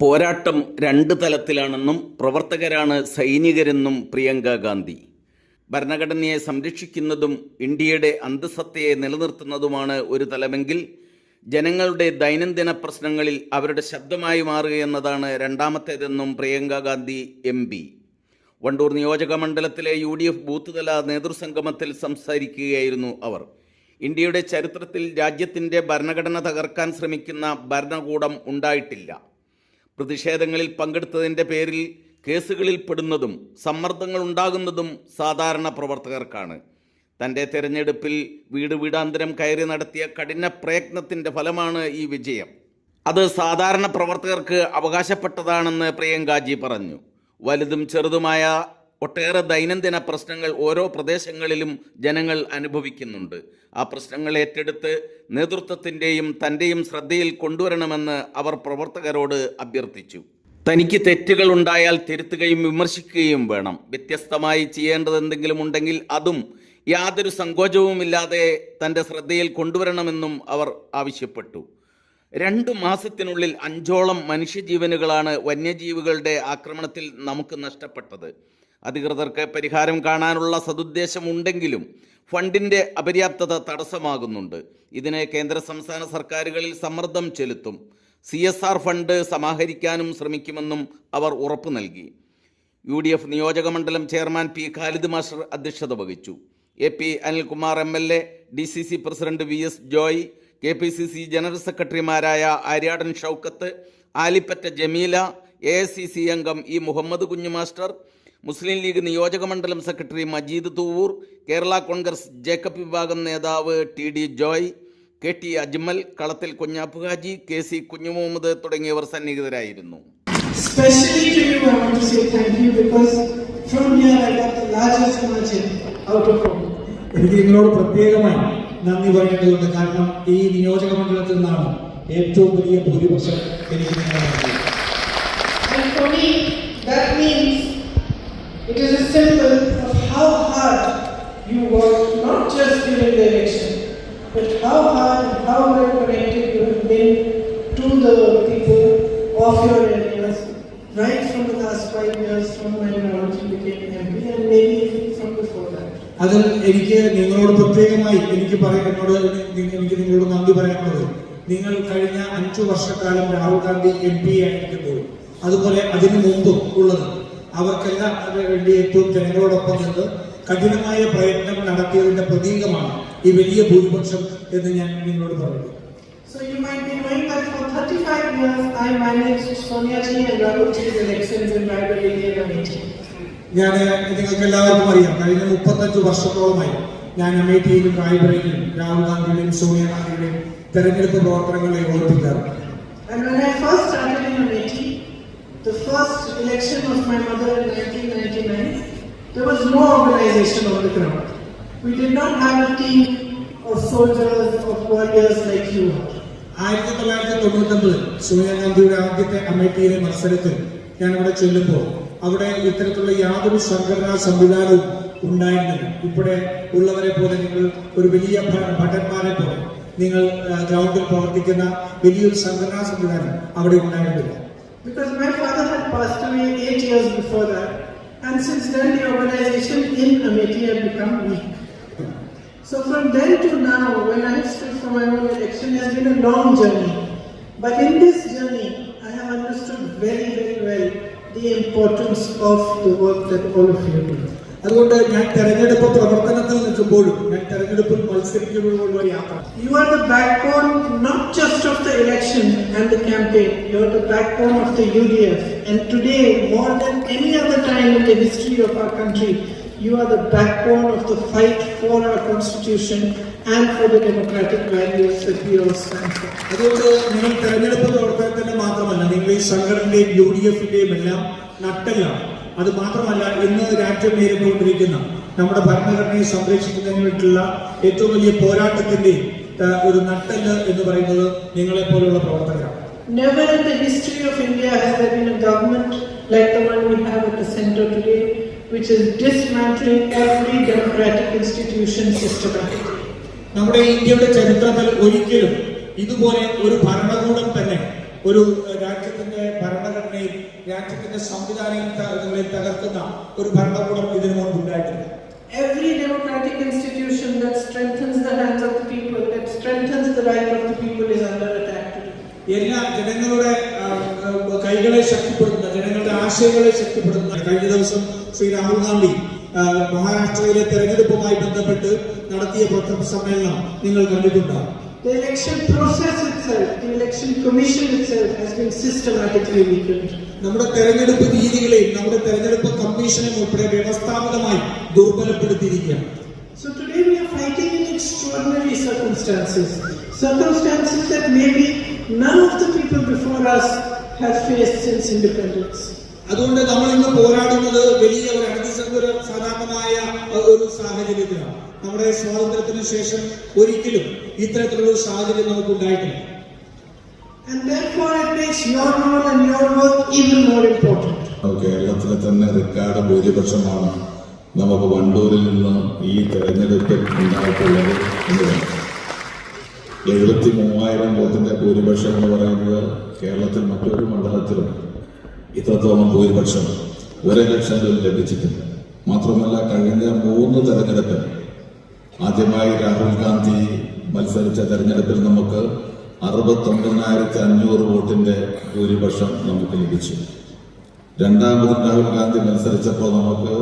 പോരാട്ടം രണ്ട് തലത്തിലാണെന്നും പ്രവർത്തകരാണ് സൈനികരെന്നും പ്രിയങ്ക ഗാന്ധി. ഭരണഘടനയെ സംരക്ഷിക്കുന്നതും ഇന്ത്യയുടെ അന്തസത്തയെ നിലനിർത്തുന്നതുമാണ് ഒരു തലമെങ്കിൽ ജനങ്ങളുടെ ദൈനംദിന പ്രശ്നങ്ങളിൽ അവരുടെ ശബ്ദമായി മാറുകയെന്നതാണ് രണ്ടാമത്തേതെന്നും പ്രിയങ്ക ഗാന്ധി എം പി. വണ്ടൂർ നിയോജക മണ്ഡലത്തിലെ യു ഡി എഫ് ബൂത്തുതല നേതൃസംഗമത്തിൽ സംസാരിക്കുകയായിരുന്നു അവർ. ഇന്ത്യയുടെ ചരിത്രത്തിൽ രാജ്യത്തിന്റെ ഭരണഘടന തകർക്കാൻ ശ്രമിക്കുന്ന ഭരണകൂടം ഉണ്ടായിട്ടില്ല. പ്രതിഷേധങ്ങളിൽ പങ്കെടുത്തതിന്റെ പേരിൽ കേസുകളിൽ പെടുന്നതും സമ്മർദ്ദങ്ങൾ ഉണ്ടാകുന്നതും സാധാരണ പ്രവർത്തകർക്കാണ്. തന്റെ തെരഞ്ഞെടുപ്പിൽ വീട് വീടാന്തരം കയറി നടത്തിയ കഠിന പ്രയത്നത്തിന്റെ ഫലമാണ് ഈ വിജയം. അത് സാധാരണ പ്രവർത്തകർക്ക് അവകാശപ്പെട്ടതാണെന്ന് പ്രിയങ്കാജി പറഞ്ഞു. വലുതും ചെറുതുമായ ഒട്ടേറെ ദൈനംദിന പ്രശ്നങ്ങൾ ഓരോ പ്രദേശങ്ങളിലും ജനങ്ങൾ അനുഭവിക്കുന്നുണ്ട്. ആ പ്രശ്നങ്ങൾ ഏറ്റെടുത്ത് നേതൃത്വത്തിന്റെയും തന്റെയും ശ്രദ്ധയിൽ കൊണ്ടുവരണമെന്ന് അവർ പ്രവർത്തകരോട് അഭ്യർത്ഥിച്ചു. തനിക്ക് തെറ്റുകൾ ഉണ്ടായാൽ തിരുത്തുകയും വിമർശിക്കുകയും വേണം. വ്യത്യസ്തമായി ചെയ്യേണ്ടത് എന്തെങ്കിലും ഉണ്ടെങ്കിൽ അതും യാതൊരു സങ്കോചവുമില്ലാതെ തന്റെ ശ്രദ്ധയിൽ കൊണ്ടുവരണമെന്നും അവർ ആവശ്യപ്പെട്ടു. രണ്ടു മാസത്തിനുള്ളിൽ അഞ്ചോളം മനുഷ്യജീവനുകളാണ് വന്യജീവികളുടെ ആക്രമണത്തിൽ നമുക്ക് നഷ്ടപ്പെട്ടത്. അധികൃതർക്ക് പരിഹാരം കാണാനുള്ള സതുദ്ദേശമുണ്ടെങ്കിലും ഫണ്ടിന്റെ അപര്യാപ്തത തടസ്സമാകുന്നുണ്ട്. ഇതിനെ കേന്ദ്ര സംസ്ഥാന സർക്കാരുകളിൽ സമ്മർദ്ദം ചെലുത്തും. സി എസ് ആർ ഫണ്ട് സമാഹരിക്കാനും ശ്രമിക്കുമെന്നും അവർ ഉറപ്പു നൽകി. യു ഡി എഫ് നിയോജകമണ്ഡലം ചെയർമാൻ പി ഖാലിദ് മാസ്റ്റർ അധ്യക്ഷത വഹിച്ചു. A P Anilkumar M L A D C C president V S Joy K P C C general സെക്രട്ടറിമാരായ Aryadan Shoukath Alippatta Jameela A C C അംഗം E Muhammad കുഞ്ഞു master Muslim League നിയോജക മണ്ഡലം secretary Majeed Thuvvur Kerala Congress Jacob വിഭാഗം നേതാവ് T D Joy K T Ajmal Kalathil Kunhappuhaji K C Kunhumuhammad തുടങ്ങിയവർ സന്നിഹിതരായിരുന്നു Especially to you, I want to say thank you because from here I got the largest margin out of all. എനിക്ക് നിങ്ങളോട് പ്രത്യേകമായി നന്ദി പറയേണ്ടതുണ്ട് കാരണം ഈ നിയോജക മണ്ഡലത്തിൽ നിന്നാണ് ഏറ്റവും വലിയ ഭൂരിപക്ഷം എനിക്ക് നിങ്ങളെ നൽകിയത്. And for me, that means it is a symbol of how hard you worked, not just during the election, but how hard and how well connected you have been to the people of your areas, right from the last five years, from when Ramanji became അതിൽ എനിക്ക് നിങ്ങളോട് പ്രത്യേകമായി എനിക്ക് പറയുന്നോട് എനിക്ക് നിങ്ങളോട് നന്ദി പറയാനുള്ളത്. നിങ്ങൾ കഴിഞ്ഞ അഞ്ചു വർഷക്കാലം രാഹുൽ ഗാന്ധി എം പി ആയിരിക്കുമ്പോൾ അതുപോലെ അതിനു മുമ്പും ഉള്ളത്. അവർക്കെല്ലാം വേണ്ടി ഏറ്റവും ജനങ്ങളോടൊപ്പം നിന്ന് കഠിനമായ പ്രയത്നം നടത്തിയതിന്റെ പ്രതീകമാണ് ഈ വലിയ ഭൂരിപക്ഷം എന്ന് ഞാൻ നിങ്ങളോട് പറയുന്നു. So you might be knowing that for 35 years I managed Sonia Ji and Rahul Ji's elections in Raebareli and Amethi. ഞാൻ നിങ്ങൾക്ക് എല്ലാവർക്കും അറിയാം കഴിഞ്ഞ മുപ്പത്തഞ്ച് വർഷത്തോളമായി ഞാൻ അമേഠിയിലും റായ്ബറയിലും രാഹുൽ ഗാന്ധിയുടെയും സോണിയാഗാന്ധിയുടെയും തെരഞ്ഞെടുപ്പ് പ്രവർത്തനങ്ങളെ ഓർപ്പിക്കാറുണ്ട് And when I first started in Amethi, the first election of my mother in 1999, there was no organization on the ground. We did not have a team of soldiers, of warriors like you are. ആയിരത്തി തൊള്ളായിരത്തി തൊണ്ണൂറ്റൊമ്പതിൽ സോണിയാഗാന്ധിയുടെ ആദ്യത്തെ അമേഠിയിലെ മത്സരത്തിൽ ഞാൻ അവിടെ ചെല്ലുമ്പോൾ അവിടെ ഇത്തരത്തിലുള്ള യാതൊരു സംഘടനാ സംവിധാനവും ഉണ്ടായിരുന്നില്ല ഇവിടെ ഉള്ളവരെ പോലെ നിങ്ങൾ ഒരു വലിയ ഭട്ടന്മാരെ പോലെ നിങ്ങൾ ഗ്രൗണ്ടിൽ പ്രവർത്തിക്കുന്ന വലിയൊരു സംഘടനാ സംവിധാനം അവിടെ ഉണ്ടായിരുന്നില്ല Because my father had passed away eight years before that, and since then the organization in Amethi had become weak. So from then to now, when I stood for my own election, has been a long journey. But in this journey, I have understood very, very well the importance of the work that all of you do. അതുകൊണ്ട് ഞാൻ തെരഞ്ഞെടുപ്പ് പ്രവർത്തനത്തിൽ നിൽക്കുമ്പോഴും ഞാൻ തെരഞ്ഞെടുപ്പിൽ മത്സരിക്കുമ്പോഴുള്ള യാത്ര You are the backbone not just of the election and the campaign, you are the backbone of the UDF. And today, more than any other time in the history of our country, you are the backbone of the fight for our constitution and for the democratic values that we all stand for. അതുകൊണ്ട് നിങ്ങൾ തെരഞ്ഞെടുപ്പ് പ്രവർത്തനത്തിന്റെ മാത്രമല്ല നിങ്ങൾ ഈ സംഘടനയുടെയും U D എഫിന്റെയും എല്ലാം നട്ടെല്ലാണ് അത് മാത്രമല്ല ഇന്ന് രാജ്യം നേരിട്ടുകൊണ്ടിരിക്കുന്ന നമ്മുടെ ഭരണഘടനയെ സംരക്ഷിക്കുന്നതിന് വേണ്ടിയുള്ള ഏറ്റവും വലിയ പോരാട്ടത്തിന്റെ ഒരു നട്ടെല്ല് എന്ന് പറയുന്നത് നിങ്ങളെ പോലുള്ള പ്രവർത്തകരാണ് Never in the history of India has there been a government like the one we have at the center today, which is dismantling every democratic institution systematically. നമ്മുടെ ഇന്ത്യയുടെ ചരിത്രത്തിൽ ഒരിക്കലും ഇതുപോലെ ഒരു ഭരണകൂടം തന്നെ ഒരു രാജ്യത്തിന്റെ ഭരണഘടനയിൽ രാജ്യത്തിന്റെ സംവിധാനങ്ങളെ തകർക്കുന്ന ഒരു ഭരണകൂടം ഇതിനു മുൻപ് ഉണ്ടായിട്ടില്ല Every democratic institution that strengthens the hands of the people, that strengthens the right of the people is under attack today. എല്ലാ ജനങ്ങളുടെ കൈകളെ ശക്തിപ്പെടുത്തുന്ന ജനങ്ങളുടെ ആശയങ്ങളെ ശക്തിപ്പെടുത്തുന്ന കഴിഞ്ഞ ദിവസം ശ്രീ രാഹുൽ ഗാന്ധി മഹാരാഷ്ട്രയിലെ തെരഞ്ഞെടുപ്പുമായി ബന്ധപ്പെട്ട് നടത്തിയ പത്രസമ്മേളനം നിങ്ങൾ കണ്ടിട്ടുണ്ടാകും The election process itself, the election commission itself has been systematically weakened. നമ്മുടെ തെരഞ്ഞെടുപ്പ് രീതികളെയും നമ്മുടെ തെരഞ്ഞെടുപ്പ് കമ്മീഷനെ ഉൾപ്പെടെ വ്യവസ്ഥാപിതമായി ദുർബലപ്പെടുത്തിയിരിക്കുകയാണ് So today we are fighting in extraordinary circumstances, circumstances that maybe none of the people before us have faced since independence. അതുകൊണ്ട് നമ്മൾ ഇന്ന് പോരാടുന്നത് വലിയ ഒരു അതിസംഗര സാധാരണമായ ഒരു സാഹചര്യത്തിലാണ് നമ്മുടെ സ്വാതന്ത്ര്യത്തിന് ശേഷം ഒരിക്കലും ഇത്തരത്തിലുള്ള ഒരു സാഹചര്യം നമുക്ക് ഉണ്ടായിട്ടില്ല And therefore it makes your role and your work even more important. കേരളത്തിലെ തന്നെ റിക്കാർഡ് ഭൂരിപക്ഷമാണ് നമുക്ക് വണ്ടൂരിൽ നിന്ന് ഈ തെരഞ്ഞെടുപ്പിൽ ഉണ്ടായിട്ടുള്ളത് എന്നതാണ് എഴുപത്തി മൂവായിരം വോട്ടിന്റെ ഭൂരിപക്ഷം എന്ന് പറയുന്നത് കേരളത്തിൽ മറ്റൊരു മണ്ഡലത്തിലും ഇത്രത്തോളം ഭൂരിപക്ഷം ഒരലക്ഷം രൂപ ലഭിച്ചിട്ടുണ്ട് മാത്രമല്ല കഴിഞ്ഞ മൂന്ന് തെരഞ്ഞെടുപ്പിൽ ആദ്യമായി രാഹുൽ ഗാന്ധി മത്സരിച്ച തെരഞ്ഞെടുപ്പിൽ നമുക്ക് അറുപത്തൊമ്പതിനായിരത്തി അഞ്ഞൂറ് വോട്ടിന്റെ ഭൂരിപക്ഷം നമുക്ക് ലഭിച്ചു. രണ്ടാമത് രാഹുൽ ഗാന്ധി മത്സരിച്ചപ്പോൾ നമുക്ക്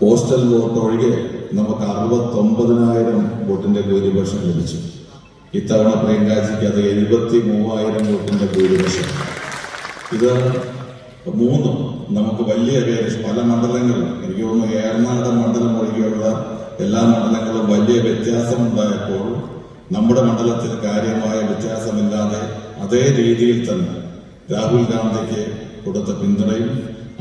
പോസ്റ്റൽ വോട്ട് ഒഴികെ നമുക്ക് അറുപത്തൊമ്പതിനായിരം വോട്ടിന്റെ ഭൂരിപക്ഷം ലഭിച്ചു. ഇത്തവണ പ്രിയങ്കാജിക്ക് അത് എഴുപത്തി മൂവായിരം വോട്ടിന്റെ ഭൂരിപക്ഷം. ഇത് മൂന്നും നമുക്ക് വലിയ പേര് പല മണ്ഡലങ്ങളും എനിക്ക് തോന്നുന്നു ഏറനാട് മണ്ഡലം ഒഴികെയുള്ള എല്ലാ മണ്ഡലങ്ങളും വലിയ വ്യത്യാസമുണ്ടായപ്പോൾ നമ്മുടെ മണ്ഡലത്തിൽ കാര്യമായ വ്യത്യാസമില്ലാതെ അതേ രീതിയിൽ തന്നെ രാഹുൽ ഗാന്ധിക്ക് കൊടുത്ത പിന്തുണയും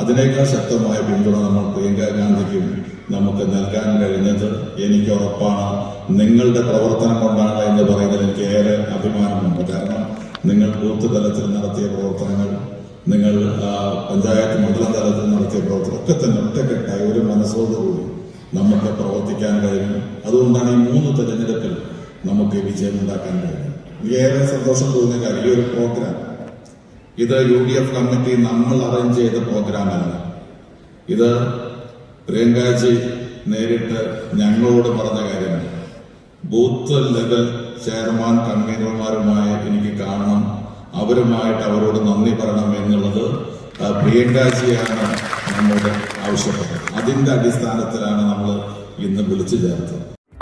അതിനേക്കാൾ ശക്തമായ പിന്തുണ നമ്മൾ പ്രിയങ്ക ഗാന്ധിക്കും നമുക്ക് നൽകാൻ കഴിഞ്ഞത് എനിക്ക് ഉറപ്പാണ് നിങ്ങളുടെ പ്രവർത്തനം കൊണ്ടാണ് എന്ന് പറയുന്നതിൽ എനിക്ക് ഏറെ അഭിമാനമുണ്ട്. കാരണം നിങ്ങൾ ബൂത്ത് തലത്തിൽ നടത്തിയ പ്രവർത്തനങ്ങൾ നിങ്ങൾ പഞ്ചായത്ത് മണ്ഡലം തലത്തിൽ നടത്തിയ പ്രവർത്തനം ഒക്കെ തന്നെ ഒറ്റക്കെട്ടായി ഒരു മനസ്സോടുകൂടി നമുക്ക് പ്രവർത്തിക്കാൻ കഴിഞ്ഞു. അതുകൊണ്ടാണ് ഈ മൂന്ന് തെരഞ്ഞെടുപ്പിൽ നമുക്ക് വിജയം ഉണ്ടാക്കാൻ കഴിഞ്ഞത്. ഏറെ സന്തോഷം തോന്നിയ കാര്യം ഈ ഒരു പ്രോഗ്രാം ഇത് യു ഡി എഫ് കമ്മിറ്റി നമ്മൾ അറേഞ്ച് ചെയ്ത പ്രോഗ്രാമല്ല ഇത് പ്രിയങ്കാജി നേരിട്ട് ഞങ്ങളോട് പറഞ്ഞ കാര്യമാണ്. ബൂത്ത് ലെവൽ ചെയർമാൻ കൺവീനർമാരുമായി എനിക്ക് കാണണം. അവരുമായിട്ട് അവരോട് നന്ദി പറയണം എന്നുള്ളത് പ്രിയങ്കാജിയാണ് നമ്മോട് ആവശ്യപ്പെട്ടത്. അതിന്റെ അടിസ്ഥാനത്തിലാണ് നമ്മൾ ഇന്ന് വിളിച്ചു ചേർത്തത്.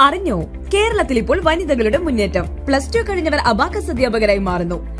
അറിഞ്ഞോ? കേരളത്തിൽ ഇപ്പോൾ വനിതകളുടെ മുന്നേറ്റം. പ്ലസ് ടു കഴിഞ്ഞവർ അബാക്കസ് അധ്യാപകരായി മാറുന്നു.